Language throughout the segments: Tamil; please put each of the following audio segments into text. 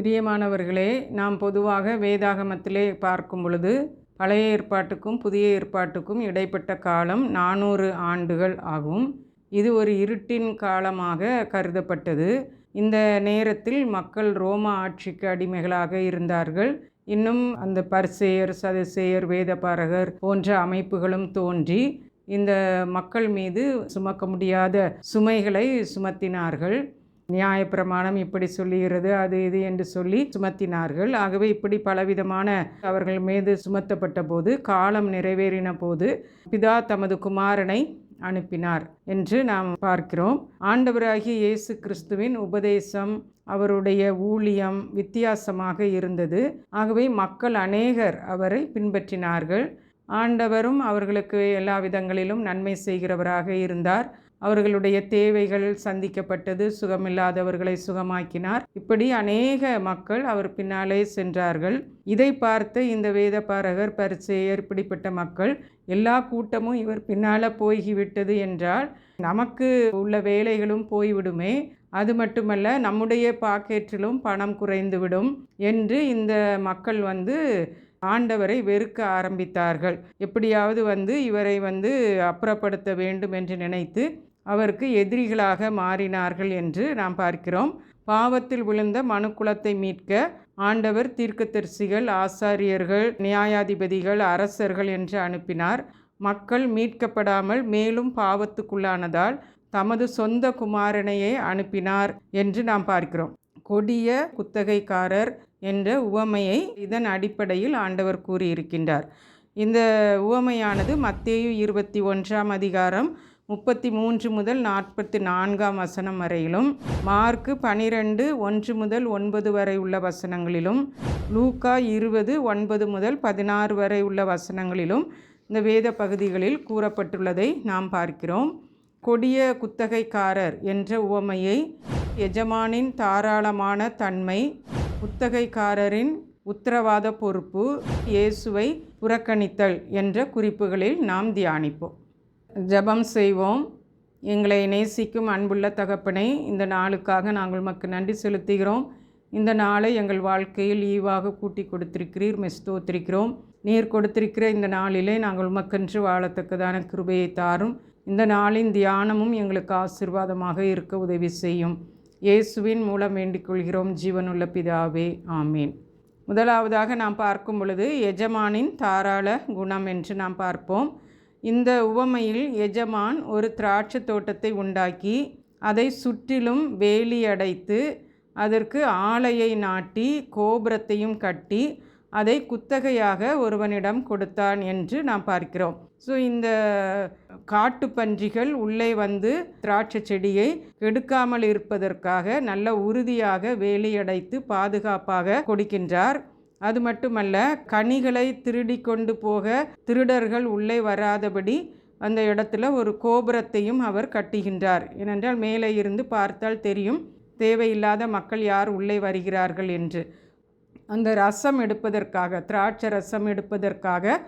பிரியமானவர்களே நாம் பொதுவாக வேதாகமத்திலே பார்க்கும் பொழுது பழைய ஏற்பாட்டுக்கும் புதிய ஏற்பாட்டுக்கும் இடைப்பட்ட காலம் நானூறு ஆண்டுகள் ஆகும். இது ஒரு இருட்டின் காலமாக கருதப்பட்டது. இந்த நேரத்தில் மக்கள் ரோம ஆட்சிக்கு அடிமைகளாக இருந்தார்கள். இன்னும் அந்த பரிசேயர் சதுசேயர் வேதபாரகர் போன்ற அமைப்புகளும் தோன்றி இந்த மக்கள் மீது சுமக்க முடியாத சுமைகளை சுமத்தினார்கள். நியாயப்பிரமாணம் இப்படி சொல்லுகிறது அது இது என்று சொல்லி சுமத்தினார்கள். ஆகவே இப்படி பலவிதமான அவர்கள் மீது சுமத்தப்பட்ட போது காலம் நிறைவேறின போது பிதா தமது குமாரனை அனுப்பினார் என்று நாம் பார்க்கிறோம். ஆண்டவராகிய இயேசு கிறிஸ்துவின் உபதேசம் அவருடைய ஊழியம் வித்தியாசமாக இருந்தது. ஆகவே மக்கள் அநேகர் அவரை பின்பற்றினார்கள். ஆண்டவரும் அவர்களுக்கு எல்லா விதங்களிலும் நன்மை செய்கிறவராக இருந்தார். அவர்களுடைய தேவைகள் சந்திக்கப்பட்டது சுகமில்லாதவர்களை சுகமாக்கினார். இப்படி அநேக மக்கள் அவர் பின்னாலே சென்றார்கள். இதை பார்த்து இந்த வேதபாரகர் பரிசேயர் இப்படிப்பட்ட மக்கள் எல்லா கூட்டமும் இவர் பின்னால் போய்கிவிட்டது என்றால் நமக்கு உள்ள வேலைகளும் போய்விடுமே. அது மட்டுமல்ல நம்முடைய பாக்கெட்டிலும் பணம் குறைந்துவிடும் என்று இந்த மக்கள் வந்து ஆண்டவரை வெறுக்க ஆரம்பித்தார்கள். எப்படியாவது வந்து இவரை வந்து அப்புறப்படுத்த வேண்டும் என்று நினைத்து அவருக்கு எதிரிகளாக மாறினார்கள் என்று நாம் பார்க்கிறோம். பாவத்தில் விழுந்த மனுக்குலத்தை மீட்க ஆண்டவர் தீர்க்கதரிசிகள் ஆசாரியர்கள் நியாயாதிபதிகள் அரசர்கள் என்று அனுப்பினார். மக்கள் மீட்கப்படாமல் மேலும் பாவத்துக்குள்ளானதால் தமது சொந்த குமாரனையே அனுப்பினார் என்று நாம் பார்க்கிறோம். கொடிய குத்தகைக்காரர் என்ற உவமையை இதன் அடிப்படையில் ஆண்டவர் கூறியிருக்கின்றார். இந்த உவமையானது மத்தேயு இருபத்தி ஒன்றாம் அதிகாரம் முப்பத்தி மூன்று முதல் நாற்பத்தி நான்காம் வசனம் வரையிலும் மார்க்கு பனிரெண்டு ஒன்று முதல் ஒன்பது வரை உள்ள வசனங்களிலும் லூக்கா இருபது ஒன்பது முதல் பதினாறு வரை உள்ள வசனங்களிலும் இந்த வேத பகுதிகளில் கூறப்பட்டுள்ளதை நாம் பார்க்கிறோம். கொடிய குத்தகைக்காரர் என்ற உவமையை எஜமானின் தாராளமான தன்மை குத்தகைக்காரரின் உத்தரவாத பொறுப்பு இயேசுவை புறக்கணித்தல் என்ற குறிப்புகளில் நாம் தியானிப்போம். ஜெபம் செய்வோம். எங்களை நேசிக்கும் அன்புள்ள தகப்பனை இந்த நாளுக்காக நாங்கள் உமக்கு நன்றி செலுத்துகிறோம். இந்த நாளை எங்கள் வாழ்க்கையில் ஈவாக கூட்டி கொடுத்திருக்கிறீர் மெஸ்தோத்திருக்கிறோம் நீர் கொடுத்திருக்கிற இந்த நாளிலே நாங்கள் உமக்கென்று வாழத்தக்கதான கிருபையை தாரும். இந்த நாளின் தியானமும் எங்களுக்கு ஆசிர்வாதமாக இருக்க உதவி செய்யும். இயேசுவின் மூலம் வேண்டிக் கொள்கிறோம். ஜீவனுள்ள பிதாவே ஆமீன். முதலாவதாக நாம் பார்க்கும் பொழுது எஜமானின் தாராள குணம் என்று நாம் பார்ப்போம். இந்த உவமையில் எஜமான் ஒரு திராட்சை தோட்டத்தை உண்டாக்கி அதை சுற்றிலும் வேலி அடைத்து அதற்கு ஆலையை நாட்டி கோபுரத்தையும் கட்டி அதை குத்தகையாக ஒருவனிடம் கொடுத்தான் என்று நாம் பார்க்கிறோம். ஸோ இந்த காட்டுப்பன்றிகள் உள்ளே வந்து திராட்சை செடியை கெடுக்காமல் இருப்பதற்காக நல்ல உறுதியாக வேலியடைத்து பாதுகாப்பாக கொடுக்கின்றார். அது மட்டுமல்ல கனிகளை திருடி கொண்டு போக திருடர்கள் உள்ளே வராதபடி அந்த இடத்துல ஒரு கோபுரத்தையும் அவர் கட்டுகின்றார். ஏனென்றால் மேலே இருந்து பார்த்தால் தெரியும் தேவையில்லாத மக்கள் யார் உள்ளே வருகிறார்கள் என்று. அந்த ரசம் எடுப்பதற்காக திராட்சை ரசம் எடுப்பதற்காக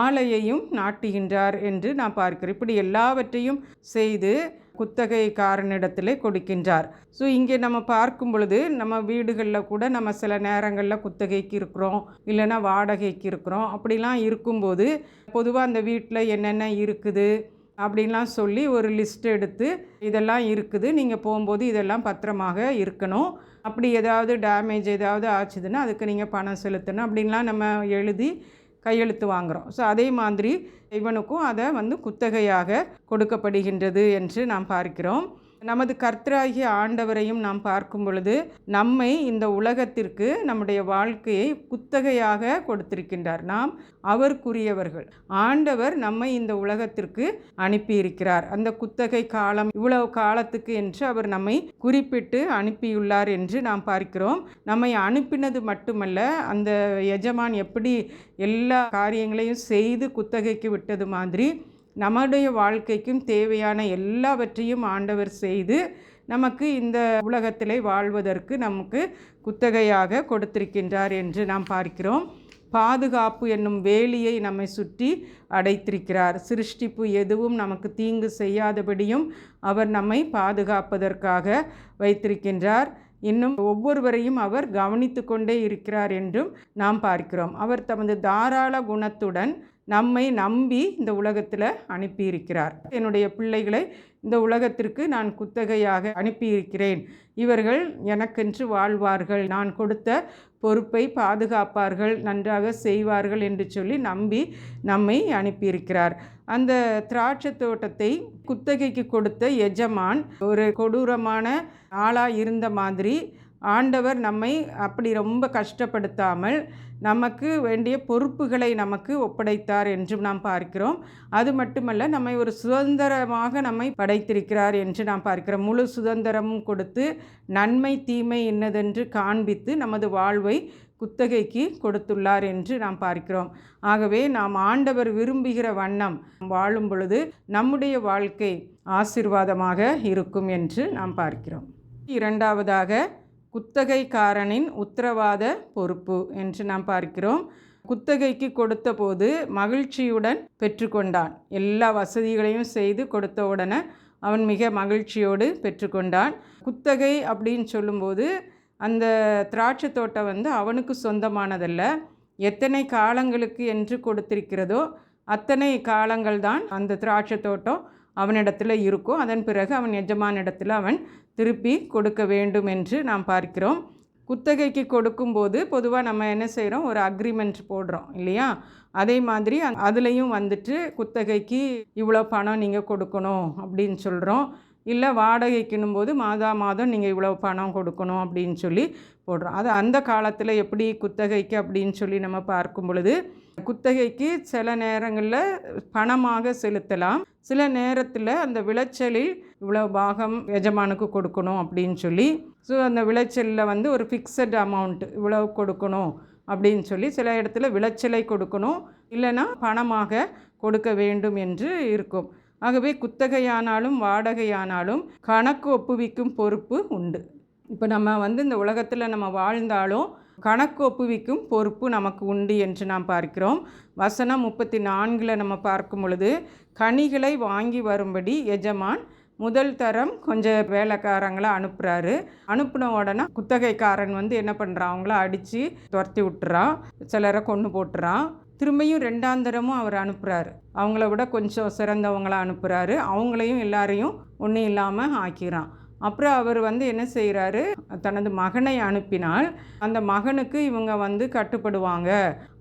ஆலையையும் நாட்டுகின்றார் என்று நான் பார்க்கிறேன் இப்படி எல்லாவற்றையும் செய்து குத்தகைக்காரனிடத்திலே கொடுக்கின்றார். ஸோ இங்கே நம்ம பார்க்கும் பொழுது நம்ம வீடுகளில் கூட நம்ம சில நேரங்களில் குத்தகைக்கு இருக்கிறோம் இல்லைன்னா வாடகைக்கு இருக்கிறோம். அப்படிலாம் இருக்கும்போது பொதுவாக அந்த வீட்டில் என்னென்ன இருக்குது அப்படின்லாம் சொல்லி ஒரு லிஸ்ட் எடுத்து இதெல்லாம் இருக்குது நீங்கள் போகும்போது இதெல்லாம் பத்திரமாக இருக்கணும். அப்படி ஏதாவது டேமேஜ் ஏதாவது ஆச்சுதுன்னா அதுக்கு நீங்கள் பணம் செலுத்தணும் அப்படின்லாம் நம்ம எழுதி கையெழுத்து வாங்குகிறோம் ஸோ அதே மாதிரி இவனுக்கும் அதை வந்து குத்தகையாக கொடுக்கப்படுகின்றது என்று நாம் பார்க்கிறோம். நமது கர்த்தராகிய ஆண்டவரையும் நாம் பார்க்கும் பொழுது நம்மை இந்த உலகத்திற்கு நம்முடைய வாழ்க்கையை குத்தகையாக கொடுத்திருக்கின்றார். நாம் அவருக்குரியவர்கள். ஆண்டவர் நம்மை இந்த உலகத்திற்கு அனுப்பியிருக்கிறார். அந்த குத்தகை காலம் இவ்வளவு காலத்துக்கு என்று அவர் நம்மை குறிப்பிட்டு அனுப்பியுள்ளார் என்று நாம் பார்க்கிறோம். நம்மை அனுப்பினது மட்டுமல்ல அந்த எஜமான் எப்படி எல்லா காரியங்களையும் செய்து குத்தகைக்கு விட்டது மாதிரி நம்முடைய வாழ்க்கைக்கும் தேவையான எல்லாவற்றையும் ஆண்டவர் செய்து நமக்கு இந்த உலகத்திலே வாழ்வதற்கு நமக்கு குத்தகையாக கொடுத்திருக்கின்றார் என்று நாம் பார்க்கிறோம். பாதுகாப்பு என்னும் வேலியை நம்மை சுற்றி அடைத்திருக்கிறார். சிருஷ்டிப்பு எதுவும் நமக்கு தீங்கு செய்யாதபடியும் அவர் நம்மை பாதுகாப்பதற்காக வைத்திருக்கின்றார். இன்னும் ஒவ்வொருவரையும் அவர் கவனித்து கொண்டே இருக்கிறார் என்றும் நாம் பார்க்கிறோம். அவர் தமது தாராள குணத்துடன் நம்மை நம்பி இந்த உலகத்தில் அனுப்பியிருக்கிறார். என்னுடைய பிள்ளைகளை இந்த உலகத்திற்கு நான் குத்தகையாக அனுப்பியிருக்கிறேன். இவர்கள் எனக்கென்று வாழ்வார்கள். நான் கொடுத்த பொறுப்பை பாதுகாப்பார்கள் நன்றாக செய்வார்கள் என்று சொல்லி நம்பி நம்மை அனுப்பியிருக்கிறார். அந்த திராட்சை தோட்டத்தை குத்தகைக்கு கொடுத்த எஜமான் ஒரு கொடூரமான ஆளாக இருந்த மாதிரி ஆண்டவர் நம்மை அப்படி ரொம்ப கஷ்டப்படுத்தாமல் நமக்கு வேண்டிய பொறுப்புகளை நமக்கு ஒப்படைத்தார் என்றும் நாம் பார்க்கிறோம். அது மட்டுமல்ல நம்மை ஒரு சுதந்திரமாக நம்மை படைத்திருக்கிறார் என்று நாம் பார்க்கிறோம். முழு சுதந்திரமும் கொடுத்து நன்மை தீமை என்னதென்று காண்பித்து நமது வாழ்வை குத்தகைக்கு கொடுத்துள்ளார் என்று நாம் பார்க்கிறோம். ஆகவே நாம் ஆண்டவர் விரும்புகிற வண்ணம் வாழும் பொழுது நம்முடைய வாழ்க்கை ஆசிர்வாதமாக இருக்கும் என்று நாம் பார்க்கிறோம். இரண்டாவதாக குத்தகைக்காரனின் உத்தரவாத பொறுப்பு என்று நாம் பார்க்கிறோம். குத்தகைக்கு கொடுத்தபோது மகிழ்ச்சியுடன் பெற்றுக்கொண்டான். எல்லா வசதிகளையும் செய்து கொடுத்த உடனே அவன் மிக மகிழ்ச்சியோடு பெற்றுக்கொண்டான். குத்தகை அப்படின்னு சொல்லும்போது அந்த திராட்சை தோட்டம் வந்து அவனுக்கு சொந்தமானதல்ல. எத்தனை காலங்களுக்கு என்று கொடுத்திருக்கிறதோ அத்தனை காலங்கள் தான் அந்த திராட்சை தோட்டம் அவனிடத்தில் இருக்கும் அதன் பிறகு அவன் எஜமானிடத்தில் அவன் திருப்பி கொடுக்க வேண்டும் என்று நாம் பார்க்கிறோம். குத்தகைக்கு கொடுக்கும்போது பொதுவாக நம்ம என்ன செய்கிறோம் ஒரு அக்ரிமெண்ட் போடுறோம் இல்லையா? அதே மாதிரி அதுலேயும் வந்துட்டு குத்தகைக்கு இவ்வளோ பணம் நீங்கள் கொடுக்கணும் அப்படின்னு சொல்கிறோம் இல்லை வாடகைக்குன்னும் போது மாதா மாதம் நீங்கள் இவ்வளோ பணம் கொடுக்கணும் அப்படின்னு சொல்லி போடுறோம். அது அந்த காலத்தில் எப்படி குத்தகைக்கு அப்படின்னு சொல்லி நம்ம பார்க்கும் பொழுது குத்தகைக்கு சில நேரங்களில் பணமாக செலுத்தலாம். சில நேரத்தில் அந்த விளைச்சலில் இவ்வளோ பாகம் எஜமானுக்கு கொடுக்கணும் அப்படின்னு சொல்லி ஸோ அந்த விளைச்சலில் வந்து ஒரு ஃபிக்ஸட் அமௌண்ட் இவ்வளோ கொடுக்கணும் அப்படின்னு சொல்லி சில இடத்துல விளைச்சலை கொடுக்கணும். இல்லைன்னா பணமாக கொடுக்க வேண்டும் என்று இருக்கும். ஆகவே குத்தகையானாலும் வாடகையானாலும் கணக்கு ஒப்புவிக்கும் பொறுப்பு உண்டு. இப்போ நம்ம வந்து இந்த உலகத்தில் நம்ம வாழ்ந்தாலும் கணக்கு ஒப்புவிக்கும் பொறுப்பு நமக்கு உண்டு என்று நாம் பார்க்கிறோம். வசனம் முப்பத்தி நான்கில் நம்ம பார்க்கும் பொழுது கனிகளை வாங்கி வரும்படி எஜமான் முதல் தரம் கொஞ்சம் வேலைக்காரங்களை அனுப்புகிறாரு அனுப்பின உடனே குத்தகைக்காரன் வந்து என்ன பண்ணுறான் அவங்கள அடித்து துரத்தி விட்டுறான். சிலரை கொண்டு போட்டுறான். திரும்பியும் ரெண்டாந்தரமும் அவர் அனுப்புகிறாரு அவங்கள விட கொஞ்சம் சிறந்தவங்களாக அனுப்புகிறாரு அவங்களையும் எல்லாரையும் ஒன்றும் இல்லாமல் ஆக்கிறான். அப்புறம் அவர் வந்து என்ன செய்கிறாரு தனது மகனை அனுப்பினால் அந்த மகனுக்கு இவங்க வந்து கட்டுப்படுவாங்க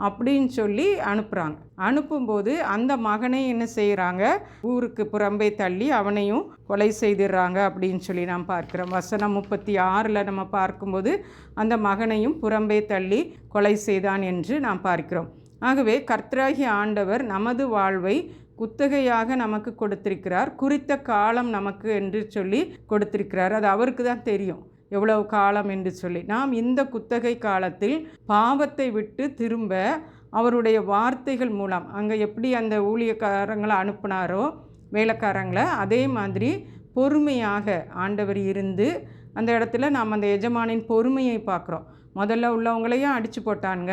அப்படின்னு சொல்லி அனுப்புகிறாங்க அனுப்பும்போது அந்த மகனை என்ன செய்கிறாங்க ஊருக்கு புறம்பே தள்ளி அவனையும் கொலை செய்திடுறாங்க அப்படின்னு சொல்லி நாம் பார்க்குறோம். வசனம் முப்பத்தி ஆறில் நம்ம பார்க்கும்போது அந்த மகனையும் புறம்பே தள்ளி கொலை செய்தான் என்று நாம் பார்க்கிறோம். ஆகவே கர்த்தராகி ஆண்டவர் நமது வாழ்வை குத்தகையாக நமக்கு கொடுத்திருக்கிறார். குறித்த காலம் நமக்கு என்று சொல்லி கொடுத்திருக்கிறார். அது அவருக்கு தான் தெரியும். எவ்வளவு காலம் என்று சொல்லி. நாம் இந்த குத்தகை காலத்தில் பாவத்தை விட்டு திரும்ப அவருடைய வார்த்தைகள் மூலம் அங்கே எப்படி அந்த ஊழியக்காரங்களை அனுப்புனாரோ வேலைக்காரங்களை அதே மாதிரி பொறுமையாக ஆண்டவர் இருந்து அந்த இடத்துல நாம் அந்த எஜமானின் பொறுமையை பார்க்குறோம். முதல்ல உள்ளவங்களையும் அடித்து போட்டாங்க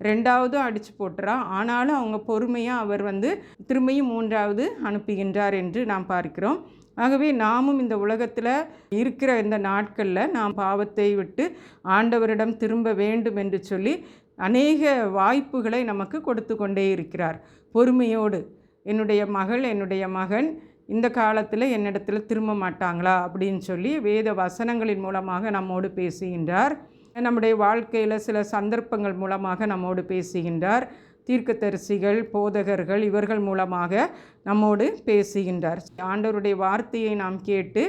ரெண்டாவதும் அடித்து போட்டுறா. ஆனாலும் அவங்க பொறுமையாக அவர் வந்து திரும்பியும் மூன்றாவது அனுப்புகின்றார் என்று நாம் பார்க்கிறோம். ஆகவே நாமும் இந்த உலகத்தில் இருக்கிற இந்த நாட்களில் நாம் பாவத்தை விட்டு ஆண்டவரிடம் திரும்ப வேண்டும் என்று சொல்லி அநேக வாய்ப்புகளை நமக்கு கொடுத்து கொண்டே இருக்கிறார். பொறுமையோடு என்னுடைய மகள் என்னுடைய மகன் இந்த காலத்தில் என்னிடத்தில் திரும்ப மாட்டாங்களா? அப்படின்னு சொல்லி வேத வசனங்களின் மூலமாக நம்மோடு பேசுகின்றார். நம்முடைய வாழ்க்கையில் சில சந்தர்ப்பங்கள் மூலமாக நம்மோடு பேசுகின்றார். தீர்க்கதரிசிகள் போதகர்கள் இவர்கள் மூலமாக நம்மோடு பேசுகின்றார். ஆண்டவருடைய வார்த்தையை நாம் கேட்டு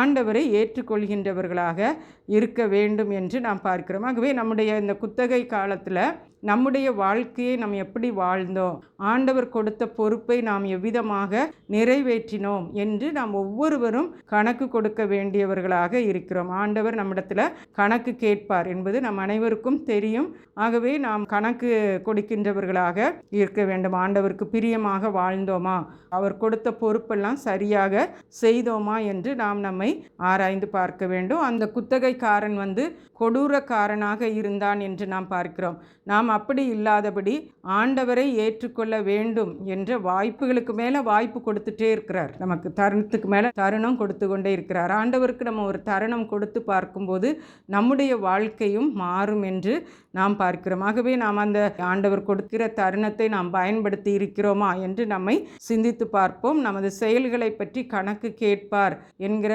ஆண்டவரை ஏற்றுக்கொள்கின்றவர்களாக இருக்க வேண்டும் என்று நாம் பார்க்கிறோம். ஆகவே நம்முடைய இந்த குத்தகை காலத்தில் நம்முடைய வாழ்க்கையை நாம் எப்படி வாழ்ந்தோம்? ஆண்டவர் கொடுத்த பொறுப்பை நாம் எவ்விதமாக நிறைவேற்றினோம்? என்று நாம் ஒவ்வொருவரும் கணக்கு கொடுக்க வேண்டியவர்களாக இருக்கிறோம். ஆண்டவர் நம்மிடத்தில் கணக்கு கேட்பார் என்பது நம் அனைவருக்கும் தெரியும். ஆகவே நாம் கணக்கு கொடுக்கின்றவர்களாக இருக்க வேண்டும். ஆண்டவருக்கு பிரியமாக வாழ்ந்தோமா? அவர் கொடுத்த பொறுப்பெல்லாம் சரியாக செய்தோமா? என்று நாம் நம்மை ஆராய்ந்து பார்க்க வேண்டும். அந்த குத்தகைக்காரன் வந்து கொடூரக்காரனாக இருந்தான் என்று நாம் பார்க்கிறோம். நாம் அப்படி இல்லாதபடி ஆண்டவரை ஏற்றுக்கொள்ள வேண்டும் என்ற வாய்ப்புகளுக்கு மேலே வாய்ப்பு கொடுத்துட்டே இருக்கிறார். நமக்கு தருணத்துக்கு மேலே தருணம் கொடுத்து கொண்டே இருக்கிறார். ஆண்டவருக்கு நம்ம ஒரு தருணம் கொடுத்து பார்க்கும்போது நம்முடைய வாழ்க்கையும் மாறும் என்று நாம் பார்க்கிறோம். ஆகவே நாம் அந்த ஆண்டவர் கொடுக்கிற தருணத்தை நாம் பயன்படுத்தி இருக்கிறோமா என்று நம்மை சிந்தித்து பார்ப்போம். நமது செயல்களை பற்றி கணக்கு கேட்பார் என்கிற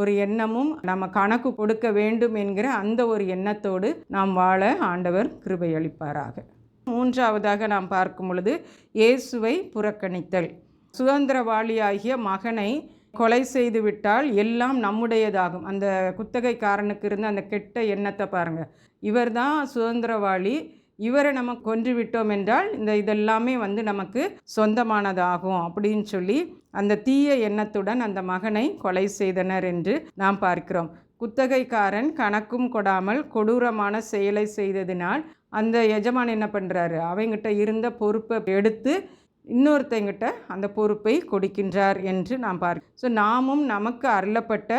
ஒரு எண்ணமும் நம்ம கணக்கு கொடுக்க வேண்டும் என்கிற அந்த ஒரு எண்ணத்தோடு நாம் வாழ ஆண்டவர் கிருபையளிப்பாராக மூன்றாவதாக நாம் பார்க்கும் பொழுது இயேசுவை புறக்கணித்தல். சுதந்திரவாளியாகிய மகனை கொலை செய்து விட்டால் எல்லாம் நம்முடையதாகும். அந்த குத்தகைக்காரனுக்கு இருந்த அந்த கெட்ட எண்ணத்தை பாருங்கள் இவர் தான் சுதந்திரவாளி. இவரை நம்ம கொன்று விட்டோம் என்றால் இந்த இதெல்லாமே வந்து நமக்கு சொந்தமானதாகும் அப்படின்னு சொல்லி அந்த தீய எண்ணத்துடன் அந்த மகனை கொலை செய்தனர் என்று நாம் பார்க்கிறோம். குத்தகைக்காரன் கணக்கும் கொடாமல் கொடூரமான செயலை செய்ததினால் அந்த எஜமான் என்ன பண்ணுறாரு அவங்கிட்ட இருந்த பொறுப்பை எடுத்து இன்னொருத்தங்கிட்ட அந்த பொறுப்பை கொடுக்கின்றார் என்று நாம் பார்க்க ஸோ நாமும் நமக்கு அருளப்பட்ட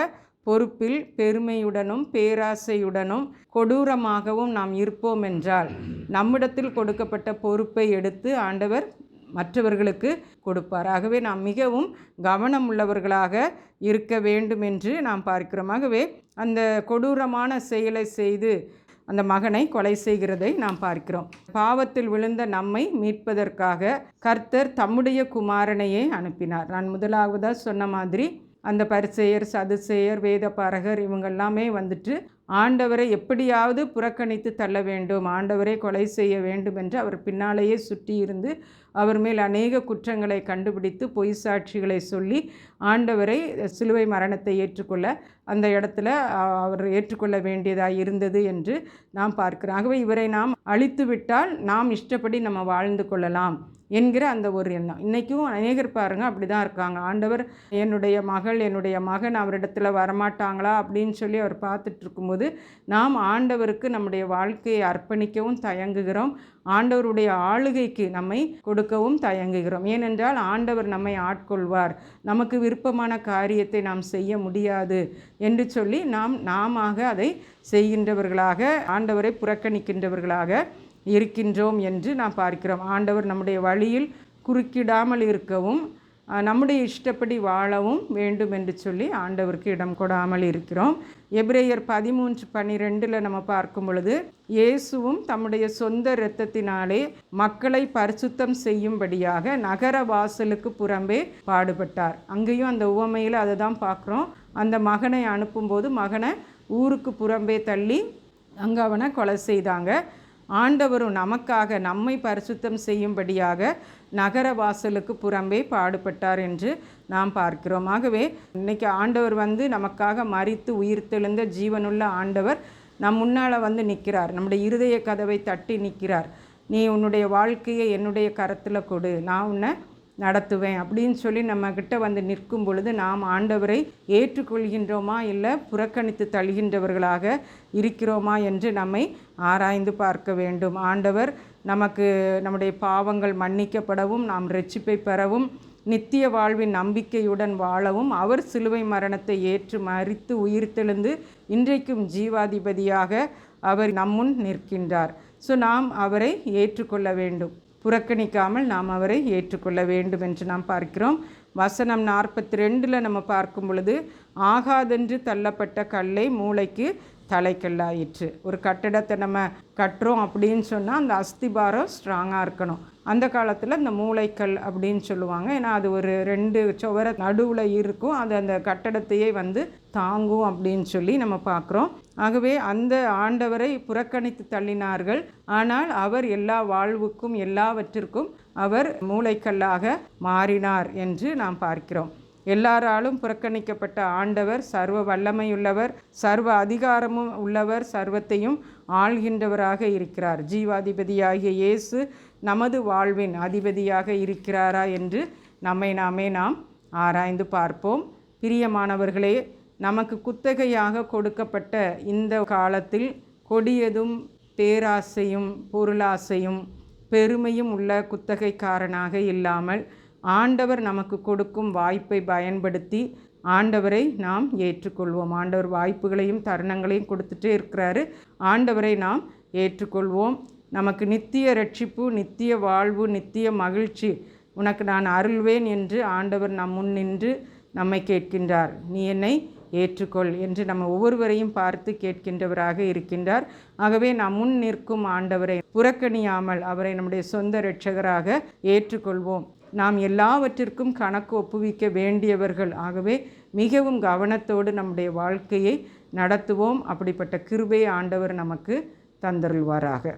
பொறுப்பில் பெருமையுடனும் பேராசையுடனும் கொடூரமாகவும் நாம் இருப்போம் என்றால் நம்மிடத்தில் கொடுக்கப்பட்ட பொறுப்பை எடுத்து ஆண்டவர் மற்றவர்களுக்கு கொடுப்பார். ஆகவே நாம் மிகவும் கவனம் உள்ளவர்களாக இருக்க வேண்டும் என்று நாம் பார்க்கிறோம். ஆகவே அந்த கொடூரமான செயலை செய்து அந்த மகனை கொலை செய்கிறதை நாம் பார்க்கிறோம். பாவத்தில் விழுந்த நம்மை மீட்பதற்காக கர்த்தர் தம்முடைய குமாரனையே அனுப்பினார். நான் முதலாவதாக சொன்ன மாதிரி அந்த பரிசெயர் சதுசெயர் வேதபாரகர் இவங்க எல்லாமே வந்துட்டு ஆண்டவரை எப்படியாவது புறக்கணித்து தள்ள வேண்டும் ஆண்டவரை கொலை செய்ய வேண்டும் என்று அவர் பின்னாலேயே சுற்றி இருந்து அவர் மேல் அநேக குற்றங்களை கண்டுபிடித்து பொய் சாட்சிகளை சொல்லி ஆண்டவரை சிலுவை மரணத்தை ஏற்றுக்கொள்ள அந்த இடத்துல அவர் ஏற்றுக்கொள்ள வேண்டியதாக இருந்தது என்று நாம் பார்க்கிறோம். ஆகவே இவரை நாம் அழித்துவிட்டால் நாம் இஷ்டப்படி நம்ம வாழ்ந்து கொள்ளலாம். என்கிற அந்த ஒரு எண்ணம். இன்றைக்கும் அநேகர் பாருங்க அப்படி தான் இருக்காங்க. ஆண்டவர் என்னுடைய மகள் என்னுடைய மகன் அவரிடத்தில் வரமாட்டாங்களா அப்படின்னு சொல்லி அவர் பார்த்துட்டு இருக்கும்போது நாம் ஆண்டவருக்கு நம்முடைய வாழ்க்கையை அர்ப்பணிக்கவும் தயங்குகிறோம். ஆண்டவருடைய ஆளுகைக்கு நம்மை கொடுக்கவும் தயங்குகிறோம். ஏனென்றால் ஆண்டவர் நம்மை ஆட்கொள்வார். நமக்கு விருப்பமான காரியத்தை நாம் செய்ய முடியாது என்று சொல்லி நாம் நாம அதை செய்கின்றவர்களாக ஆண்டவரை புறக்கணிக்கின்றவர்களாக இருக்கின்றோம் என்று நாம் பார்க்கிறோம். ஆண்டவர் நம்முடைய வழியில் குறுக்கிடாமல் இருக்கவும் நம்முடைய இஷ்டப்படி வாழவும் வேண்டும் என்று சொல்லி ஆண்டவருக்கு இடம் கொடாமல் இருக்கிறோம். எப்ரேயர் பதிமூன்று பன்னிரெண்டில் நம்ம பார்க்கும் பொழுது இயேசுவும் தம்முடைய சொந்த இரத்தத்தினாலே மக்களை பரிசுத்தம் செய்யும்படியாக நகர வாசலுக்கு புறம்பே பாடுபட்டார். அங்கேயும் அந்த உவமையில் அதை தான் பார்க்குறோம். அந்த மகனை அனுப்பும்போது மகனை ஊருக்கு புறம்பே தள்ளி அங்கே அவனை கொலை செய்தாங்க. ஆண்டவரும் நமக்காக நம்மை பரிசுத்தம் செய்யும்படியாக நகர வாசலுக்கு புறம்பே பாடுபட்டார் என்று நாம் பார்க்கிறோம். ஆகவே இன்னைக்கு ஆண்டவர் வந்து நமக்காக மறித்து உயிர்த்தெழுந்த ஜீவனுள்ள ஆண்டவர் நம் முன்னால் வந்து நிற்கிறார் நம்முடைய இருதய கதவை தட்டி நிற்கிறார் நீ உன்னுடைய வாழ்க்கையை என்னுடைய கரத்தில் கொடு. நான் உன்னை நடத்துவேன் அப்படின்னு சொல்லி நம்மக்கிட்ட வந்து நிற்கும் பொழுது நாம் ஆண்டவரை ஏற்றுக்கொள்கின்றோமா இல்லை புறக்கணித்து தழுகின்றவர்களாக இருக்கிறோமா என்று நம்மை ஆராய்ந்து பார்க்க வேண்டும். ஆண்டவர் நமக்கு நம்முடைய பாவங்கள் மன்னிக்கப்படவும் நாம் ரட்சிப்பை பெறவும் நித்திய வாழ்வின் நம்பிக்கையுடன் வாழவும் அவர் சிலுவை மரணத்தை ஏற்று மறித்து உயிர்த்தெழுந்து இன்றைக்கும் ஜீவாதிபதியாக அவர் நம்முன் நிற்கின்றார். ஸோ நாம் அவரை ஏற்றுக்கொள்ள வேண்டும். புறக்கணிக்காமல் நாம் அவரை ஏற்றுக்கொள்ள வேண்டும் என்று நாம் பார்க்கிறோம். வசனம் நாற்பத்தி ரெண்டில் நம்ம பார்க்கும் பொழுது ஆகாதென்று தள்ளப்பட்ட கல்லை மூளைக்கு தலைக்கல்லாயிற்று. ஒரு கட்டிடத்தை நம்ம கட்டுறோம் அப்படின்னு சொன்னால் அந்த அஸ்திபாரம் ஸ்ட்ராங்காக இருக்கணும். அந்த காலத்தில் இந்த மூளைக்கல் அப்படின்னு சொல்லுவாங்க. ஏன்னா அது ஒரு ரெண்டு சுவர நடுவில் இருக்கும். அது அந்த கட்டடத்தையே வந்து தாங்கும் அப்படின்னு சொல்லி நம்ம பார்க்குறோம் ஆகவே அந்த ஆண்டவரை புறக்கணித்து தள்ளினார்கள். ஆனால் அவர் எல்லா வாழ்வுக்கும் எல்லாவற்றிற்கும் அவர் மூளைக்கல்லாக மாறினார் என்று நாம் பார்க்கிறோம். எல்லாராலும் புறக்கணிக்கப்பட்ட ஆண்டவர் சர்வ வல்லமையுள்ளவர் சர்வ அதிகாரமும் உள்ளவர் சர்வத்தையும் ஆள்கின்றவராக இருக்கிறார். ஜீவாதிபதியாகிய இயேசு நமது வாழ்வின் அதிபதியாக இருக்கிறாரா என்று நம்மை நாமே நாம் ஆராய்ந்து பார்ப்போம். பிரியமானவர்களே நமக்கு குத்தகையாக கொடுக்கப்பட்ட இந்த காலத்தில் கொடியதும் பேராசையும் பொருளாசையும் பெருமையும் உள்ள குத்தகைக்காரனாக இல்லாமல் ஆண்டவர் நமக்கு கொடுக்கும் வாய்ப்பை பயன்படுத்தி ஆண்டவரை நாம் ஏற்றுக்கொள்வோம். ஆண்டவர் வாய்ப்புகளையும் தருணங்களையும் கொடுத்துட்டே இருக்கிறாரு. ஆண்டவரை நாம் ஏற்றுக்கொள்வோம். நமக்கு நித்திய ரட்சிப்பு நித்திய வாழ்வு நித்திய மகிழ்ச்சி. உனக்கு நான் அருள்வேன் என்று ஆண்டவர் நம் முன் நின்று நம்மை கேட்கின்றார். நீ என்னை ஏற்றுக்கொள் என்று நம்ம ஒவ்வொருவரையும் பார்த்து கேட்கின்றவராக இருக்கின்றார். ஆகவே நாம் முன் நிற்கும் ஆண்டவரை புறக்கணியாமல் அவரை நம்முடைய சொந்த இரட்சகராக ஏற்றுக்கொள்வோம். நாம் எல்லாவற்றிற்கும் கணக்கு ஒப்புவிக்க வேண்டியவர்கள். ஆகவே மிகவும் கவனத்தோடு நம்முடைய வாழ்க்கையை நடத்துவோம். அப்படிப்பட்ட கிருபை ஆண்டவர் நமக்கு தந்தருள்வாராக.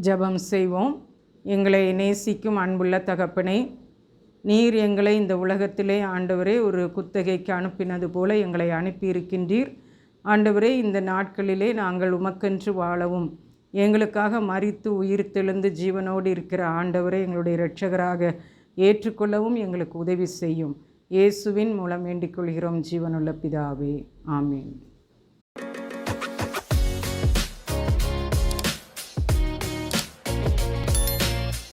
ஜெபம் செய்வோம். எங்களை நேசிக்கும் அன்புள்ள தகப்பனே நீர் எங்களை இந்த உலகத்திலே ஆண்டவரே ஒரு குத்தகைக்கு அனுப்பினது போல எங்களை அனுப்பியிருக்கின்றீர். ஆண்டவரே இந்த நாட்களிலே நாங்கள் உமக்கென்று வாழவும் எங்களுக்காக மறித்து உயிர் தெழுந்து ஜீவனோடு இருக்கிற ஆண்டவரே எங்களுடைய இரட்சகராக ஏற்றுக்கொள்ளவும் எங்களுக்கு உதவி செய்யும். இயேசுவின் மூலம் வேண்டிக் கொள்கிறோம் ஜீவனுள்ள பிதாவே. ஆமீன்.